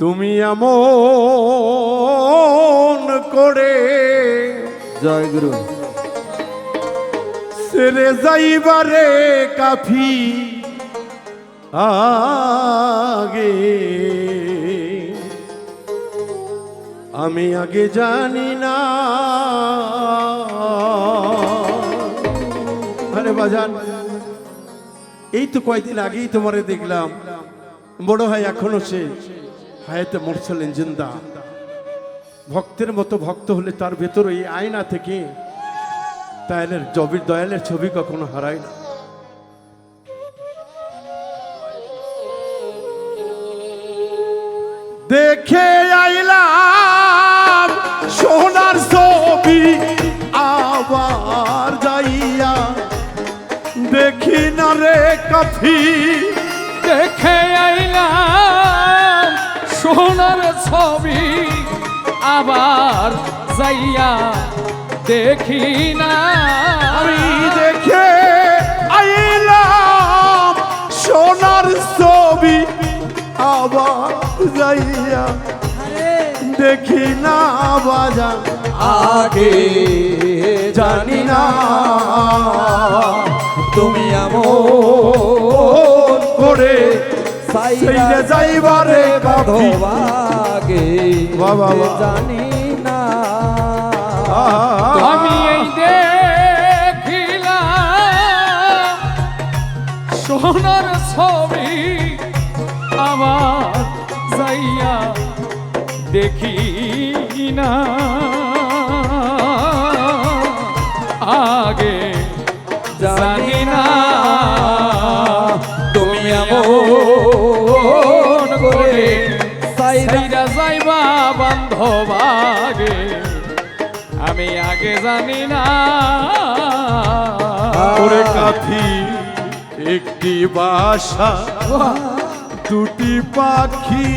তুমি এমন করে জয় গুরু। সেরে যাইবারে কাফি আগে। আমি আগে জানি না। আরে বাজান, এই তো কয়দিন আগেই তোমারে দেখলাম। বড় ভাই এখনও সে হায়াতে মোরসালেন জিন্দা। ভক্তের মতো ভক্ত হলে তার ভেতর এই আয়না থেকে তাইলের জবির দয়ালের ছবি কখনো হারায় না। দেখে আইলাম সোনার ছবি আবার যাইয়া। দেখি না রে কাফি ছবি আবার যাইয়া দেখি না। আমি দেখে আইলাম সোনার ছবি আবার যাইয়া। দেখি না বাজান আগে জানি না তুমি এমন করে সাইরা যাইবারে কাফি জানি না। আমি এই দেখিলাম সোনার ছবি আবার যাইয়া দেখি না আগে সাইরা যাইবা বান্ধবাগে আমি আগে জানি না। করে কাফি একটি বাসা দুটি পাখি।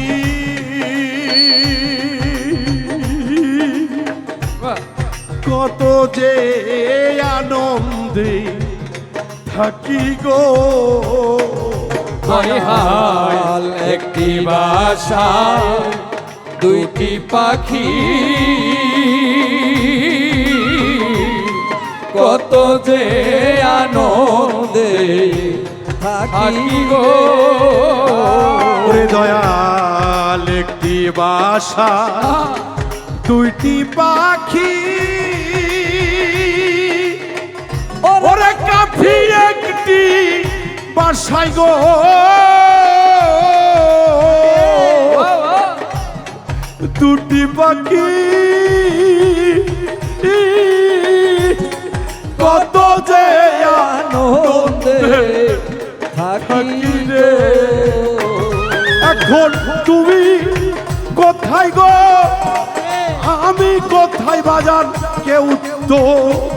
কত যে আনন্দে থাকি গো। হায় একটি বাসা দুইটি পাখি। কত যে আনন্দে থাকি গো। দয়াল একটি বাসা দুইটি পাখি। ওরে কাফি একটি বাসায় গো। দুটি পাখি। কত যে এখন তুমি কোথায় গো? আমি কোথায় বাজান কেউ তো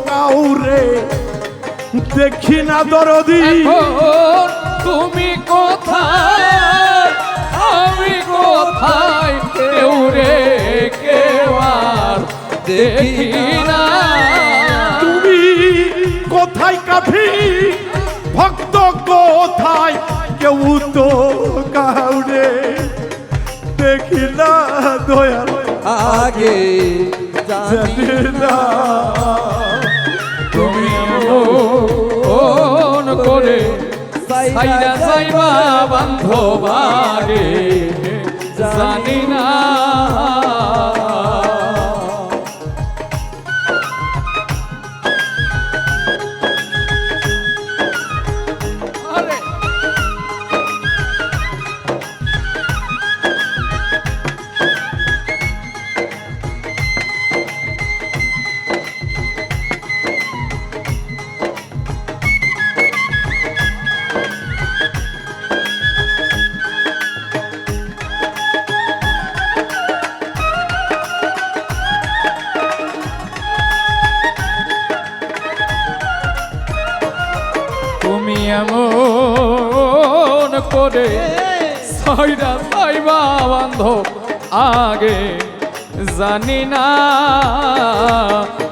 কাউরে দেখি না দরদি। তুমি কোথায়? আমি কোথায়? কেউ রে কেউ আর দেখি না। তুমি কোথায় কাফি ভক্ত কোথায়? কেউ তো কাউরে দেখি না দয়াল। আগে জানি না। সাইরা যাইবা বান্ধবাগে জানি না করে ছয়টা ছয়বা বান্ধব, আগে জানি না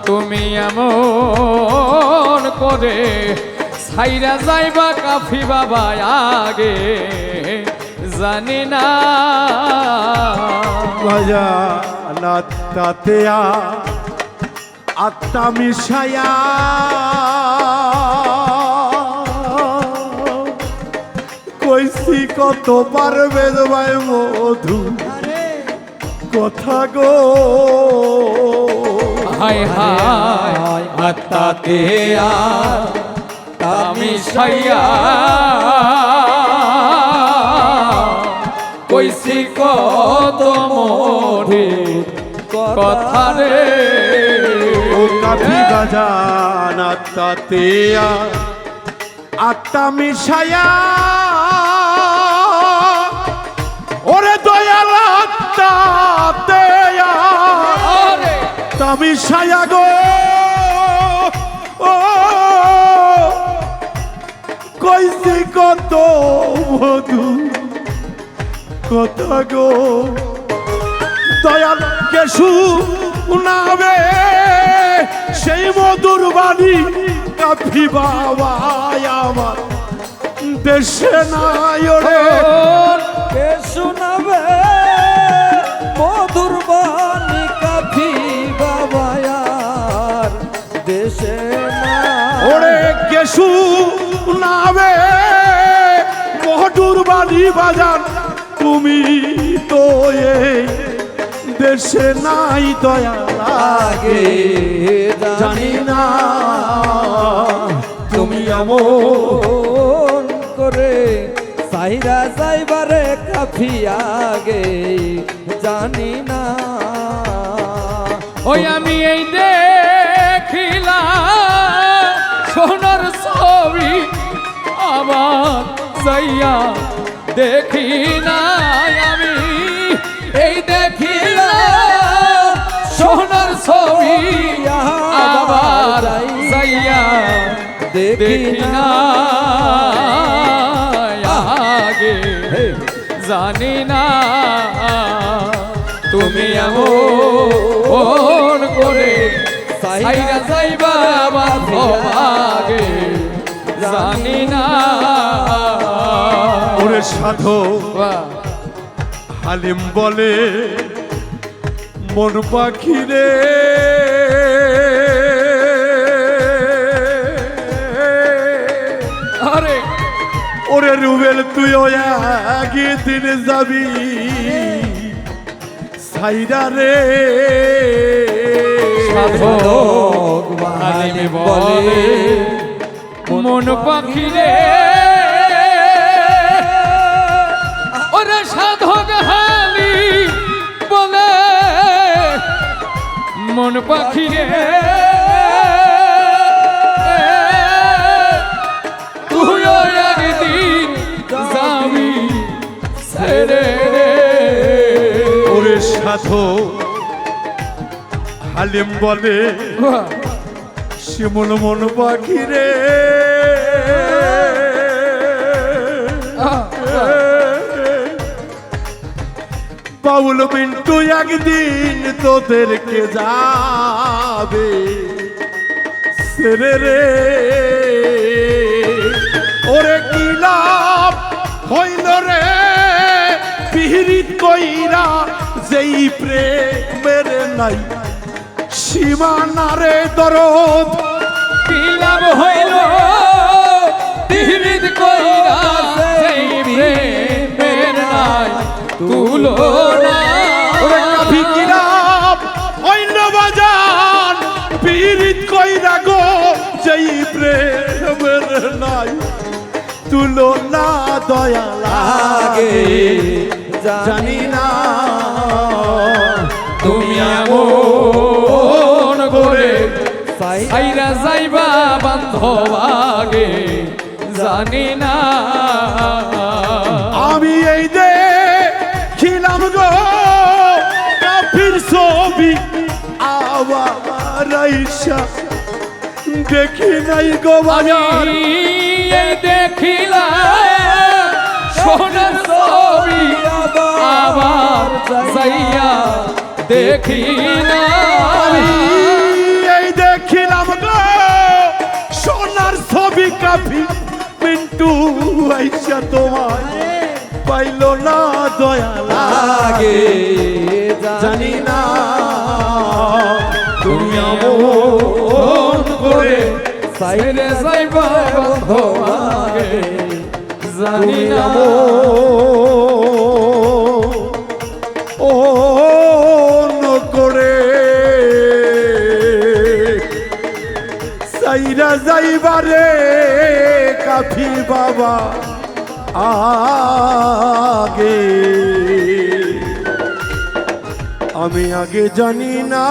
তুমি এমন করে ছাইরা যাইবা কাফি বাবা আগে জানি না। না তাতে আত্মা মিশায়া কত পারবে ভাই মধু? কথা গো। হায় হায় আত্মাতে আর আমি সাইয়া কইছি কত মোরে কথা রে। ও কাফি বাজান আত্মাতে আত্মা মিশায়া আরে। তামি সায়া গো ও। কইছি কত মধু কথা গো দয়াল কেশু নাবে সেই মধুর বাণী কাফি বাবা আমার দেশে নাই ওরে। কে শোনাবে? মধুর বাণী কাফি বাবায়ার দেশে না। ওরে কেশু নামে মহটুর বাড়ি বাজান তুমি তো এই দেশে নাই দয়া আগে জানি না তুমি আমো করে সাইরা যাইবারে কাফি আগে জানি না। ওই আমি এই দেখিলাম সোনার ছবি আবার যাইয়া দেখি নাই আমি। এই দেখিলাম সোনার ছবি আবার যাইয়া দেখি না। জানি না তুমি এমন করে সাইরা বান্ধ আগে জানি না। ওরে সাধু হালিম বলে মন পাখি রে ওরে রুবেল তুই আগে দিন যাবি? সাইরা রে। বলে মন পাখি রে ওরে সাধক হালি বলে মন পাখি রে সাধু হালিম বলে শিমুল মন পাখি রে। বাউল মিন্টু একদিন তোদেরকে যাবে? সেরে রে। ওরে যেই প্রেমের নাই। সীমানারে দরদ। কি হইল তিহিত কইরা সেই প্রেমের নাই। তুলো না। ওরে কাফি কি লাভ বাজান পিহিরিত কইরা গো যেই প্রেমের নাই। তুলো না দয়ালা আগে জানি জানি না আইরা যাইবা বান্ধব আগে জানি না। আমি এই দে খিলাম গো কাফির ছবি আবার আইসা দেখি নাই গো বাজার। আমি এই দেখিলাম সোনার ছবি আবার যাইয়া দেখি না কাফি মিন্টু আইসা তোমার পাইল না দয়া লাগে। জানি না তুমি আমন করে সাইলে সাইবা বন্ধ আগে। জানি না সাইরা যাইবারে কাফি বাবা। আগে আমি আগে জানি না।